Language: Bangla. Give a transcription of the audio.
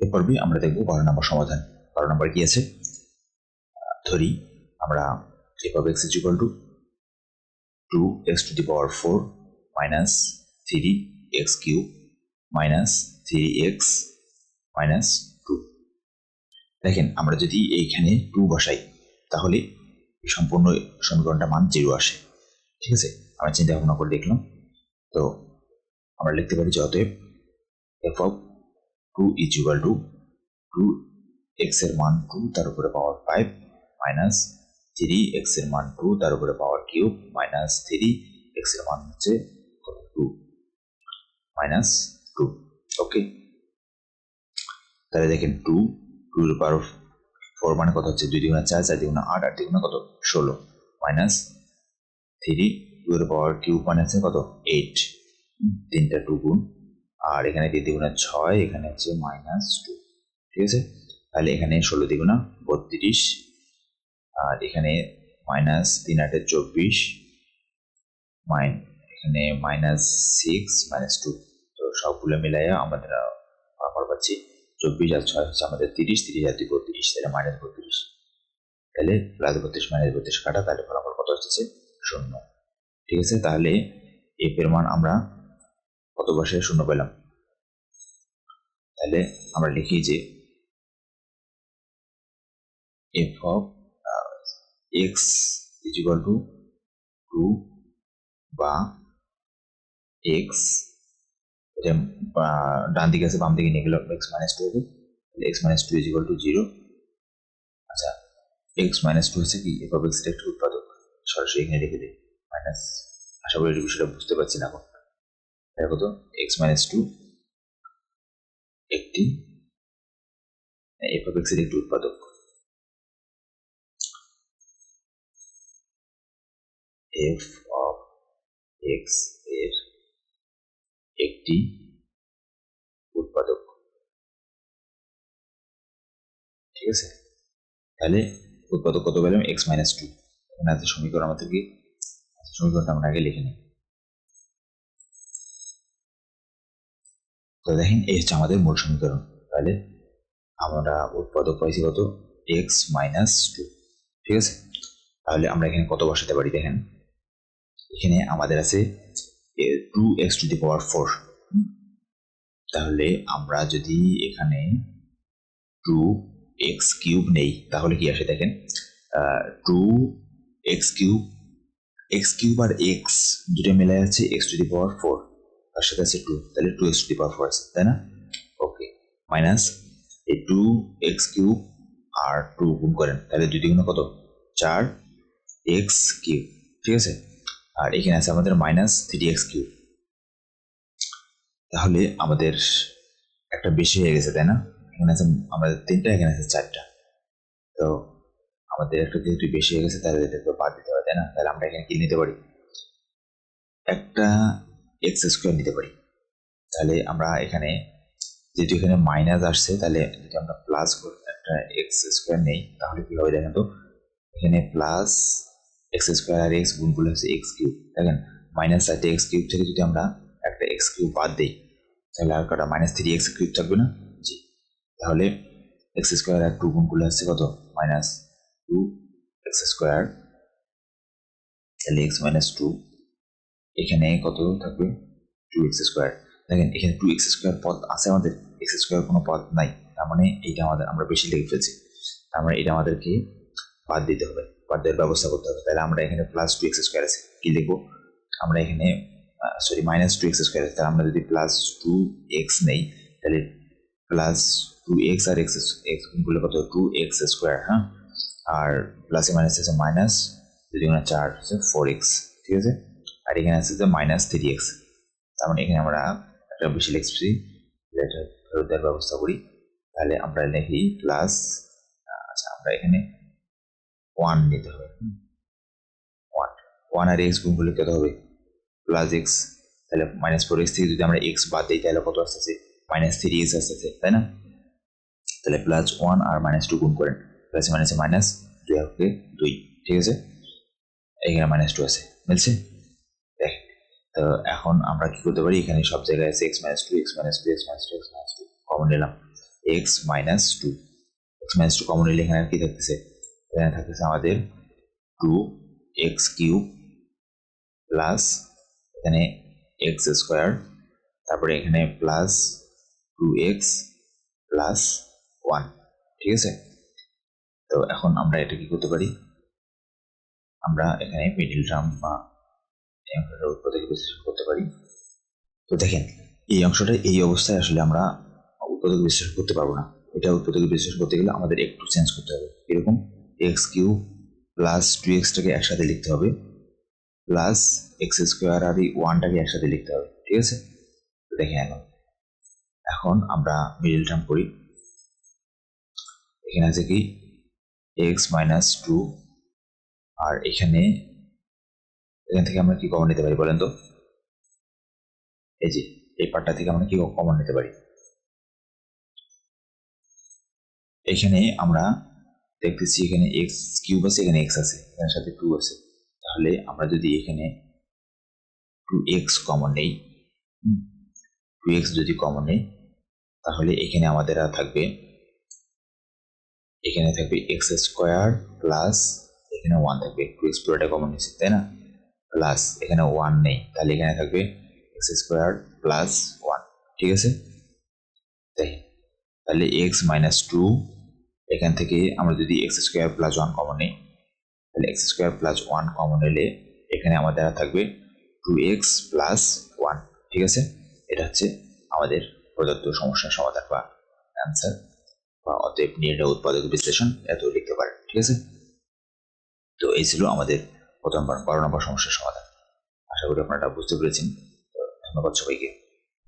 এ পর্বে আমরা দেখব বারো নম্বর সমাধান। বারো নম্বর কি আছে? ধরি আমরা f of x is equal to two x to the power four minus three x cube minus three x minus two দেখেন, আমরা যদি এইখানে টু বসাই, তাহলে এই সম্পূর্ণ সমীকরণটা মান জিরো আসে। ঠিক আছে? আমরা চিন্তা ভাবনা করে দেখলাম। তো আমরা লিখতে পারি যে অতএব f of two is equal to two এক্সের মান টু তার উপরে পাওয়ার ফাইভ মাইনাস থ্রি এক্সের মান টু তার উপরে পাওয়ার কিউব মাইনাস থ্রি এক্সের মান হচ্ছে টু মাইনাস টু ওকে তাহলে দেখেন টু টু এর পাওয়ার ফোর মানে কত হচ্ছে? দুই দুগুণা চার চার দুগুণা আট আট দুগুণা কত? ষোলো মাইনাস থ্রি টু এর পাওয়ার কিউব মানে আছে কত? এইট তিনটা টু গুণ আর এখানে তিন দ্বিগুণা ছয়, এখানে হচ্ছে মাইনাস টু ঠিক আছে? তাহলে এখানে ষোলো দ্বিগুণা বত্রিশ, আর এখানে মাইনাস তিন আটে চব্বিশ মাইন এখানে মাইনাস সিক্স মাইনাস টু তো সবগুলো মিলাইয়া আমাদের ফলাফল পাচ্ছি চব্বিশ আর ছয় হচ্ছে আমাদের তিরিশ তিরিশ আর দুই বত্রিশ, তাহলে মাইনাস বত্রিশ। তাহলে প্লাস বত্রিশ মাইনাস বত্রিশ কাটা, তাহলে ফলাফল কত হচ্ছে? শূন্য। ঠিক আছে? তাহলে এফ এর মান আমরা কত বসে শূন্য পেলাম? তাহলে আমরা লিখি যে f of x is equal to two বা এক্স এটা ডান দিকে আছে, বাম দিকে নিয়ে গেলে এক্স মাইনাস টু হবে। তাহলে x minus two is equal to zero আচ্ছা এক্স মাইনাস টু হচ্ছে কি? এফ অফ এক্স একটি উৎপাদক। সরাসরি এখানে রেখে দিই। মাইনাস আশা করি বিষয়টা বুঝতে পারছি না এখন। দেখো তো এক্স মাইনাস টু একটি এফ অফ এক্সের একটি উৎপাদক। এফ অফ এক্সের একটি উৎপাদক। ঠিক আছে? তাহলে উৎপাদক কত পেলাম? এক্স মাইনাস টু এখানে আছে সমীকরণ আমাদেরকে সমীকরণটা আমরা আগে লিখে নিই। তো দেখেন, এই হচ্ছে আমাদের মূল সমীকরণ। তাহলে আমরা উৎপাদক পাইছি কত? এক্স মাইনাস টু ঠিক আছে? তাহলে আমরা এখানে কত বসাতে পারি দেখেন? এখানে আমাদের আছে two x to the power four তাহলে আমরা যদি এখানে টু এক্স কিউব নেই, তাহলে কি আসে দেখেন? Two x cube x cube আর এক্স দুটো মিলে আছে x to the power four তার সাথে আছে টু তাহলে two x to the power four তাই না? ওকে মাইনাস এই টু এক্স কিউব আর টু গুণ করেন, তাহলে দুই দ্বিগুণ কত? চার এক্স কিউব ঠিক আছে? আর এখানে আছে আমাদের মাইনাস থ্রি এক্স কিউব তাহলে আমাদের একটা বেশি হয়ে গেছে, তাই না? এখানে আছে, আমাদের তিনটা, এখানে আছে চারটা। তো আমাদের একটা যেহেতু বেশি হয়ে গেছে, তাহলে এটাকে বাদ দিতে হবে, তাই না? তাহলে আমরা এখানে কি নিতে পারি? একটা এক্স স্কোয়ার নিতে পারি। তাহলে আমরা এখানে যেহেতু এখানে মাইনাস আসছে, তাহলে যদি আমরা প্লাস একটা এক্স স্কোয়ার নেই, তাহলে কি হবে দেখেন তো? এখানে প্লাস এক্স স্কোয়ার আর এক্স গুণগুলো হচ্ছে এক্স কিউব দেখেন মাইনাস চারটে এক্স কিউব থেকে যদি আমরা একটা এক্স কিউব বাদ দিই, তাহলে আর কটা মাইনাস থ্রি এক্স কিউব থাকবে না? জি। তাহলে এক্স স্কোয়ার আর টু গুণগুলো হচ্ছে কত? মাইনাস টু এক্স স্কোয়ার তাহলে এক্স মাইনাস টু এখানে কত থাকবে? টু এক্স স্কোয়ার দেখেন, এখানে টু এক্স স্কোয়ার পদ আছে আমাদের। এক্স স্কোয়ার কোনো পদ নাই। তার মানে এইটা আমাদের, আমরা বেশি লিখে ফেলছি। তার মানে এটা আমাদেরকে বাদ দিতে হবে। বাদ দেওয়ার ব্যবস্থা করতে হবে। তাহলে আমরা এখানে প্লাস টু এক্স স্কোয়ার আছে। কি লিখব? আমরা এখানে sorry minus two x square আছে। তাহলে আমরা যদি প্লাস টু এক্স নেই, তাহলে প্লাস টু এক্স আর এক্স এক্সগুলো কত? টু এক্স স্কোয়ার হ্যাঁ? আর প্লাসে মাইনাস আছে মাইনাস যদি আমরা চার হচ্ছে ফোর এক্স ঠিক আছে? আর এখানে আছে যে মাইনাস থ্রি এক্স তার মানে এখানে আমরা একটা বেশি লিখছি ফেরত দেওয়ার ব্যবস্থা করি। তাহলে আমরা লিখি প্লাস আচ্ছা আমরা এখানে ওয়ান নিতে হবে। ওয়ান ওয়ান আর এক্স গুণ করলে কত হবে? প্লাস এক্স তাহলে মাইনাস ফোর এক্স থেকে যদি আমরা এক্স বাদ দিই, তাহলে কত আসতেছে? মাইনাস থ্রি এক্স আসতেছে, তাই না? তাহলে প্লাস ওয়ান আর মাইনাস টু গুণ করেন প্লাসে মাইনাসে মাইনাস দুই দুই, ঠিক আছে? এখানে মাইনাস টু আছে, মিলছে? তো এখন আমরা কি করতে পারি? এখানে সব জায়গায় আছে x minus two x minus two x minus two x minus two common নিলাম। X minus two x minus two common নিলে এখানে আর কি থাকতেছে? এখানে থাকতেছে আমাদের টু এক্স কিউব প্লাস এখানে এক্স স্কোয়ার তারপরে এখানে plus two x plus one ঠিক আছে? তো এখন আমরা এটা কি করতে পারি? আমরা এখানে মিডিল টার্ম বা এই অংশটা উৎপাদকে বিশ্লেষণ করতে পারি। তো দেখেন, এই অংশটা এই অবস্থায় আসলে আমরা উৎপাদক বিশ্লেষণ করতে পারব না। এটা উৎপাদক বিশ্লেষণ করতে গেলে আমাদের একটু চেঞ্জ করতে হবে। এরকম এক্স কিউ প্লাস টু এক্সটাকে একসাথে লিখতে হবে। প্লাস এক্স স্কোয়ার আর এই ওয়ানটাকে একসাথে লিখতে হবে। ঠিক আছে? দেখেন এখন। এখন আমরা মিডিল টার্ম করি। এখানে আছে কি? এক্স মাইনাস টু আর এখানে এখান থেকে আমরা কি কমন নিতে পারি বলেন তো? এই যে, এই পার্টটা থেকে আমরা কি কমন নিতে পারি? এখানে আমরা দেখতেছি এখানে এক্স কিউব আছে, এখানে এক্স আছে, এখানে সাথে টু আছে। তাহলে আমরা যদি এখানে টু এক্স কমন নেই টু এক্স যদি কমন নেই, তাহলে এখানে আমাদের আর থাকবে, এখানে থাকবে এক্স স্কোয়ার প্লাস এখানে ওয়ান থাকবে টু এক্স পুরোটা কমন নিচ্ছে তাই না? প্লাস এখানে ওয়ান নেই। তাহলে এখানে থাকবে এক্স স্কোয়ার প্লাস ওয়ান ঠিক আছে? তাই, তাহলে এক্স মাইনাস টু এখান থেকে আমরা যদি x square plus one common নিই, তাহলে x square plus one common নিলে এখানে আমাদের থাকবে টু এক্স প্লাস ওয়ান ঠিক আছে? এটা হচ্ছে আমাদের প্রদত্ত সমস্যার সমাধান বা অ্যান্সার বা অতএব নির্ণয় উৎপাদক বিশ্লেষণ, এত লিখতে পারেন, ঠিক আছে? তো এই ছিল আমাদের প্রথম বারো নম্বর সমস্যার সমাধান। আশা করি আপনারা বুঝতে পেরেছেন। ধন্যবাদ সবাইকে।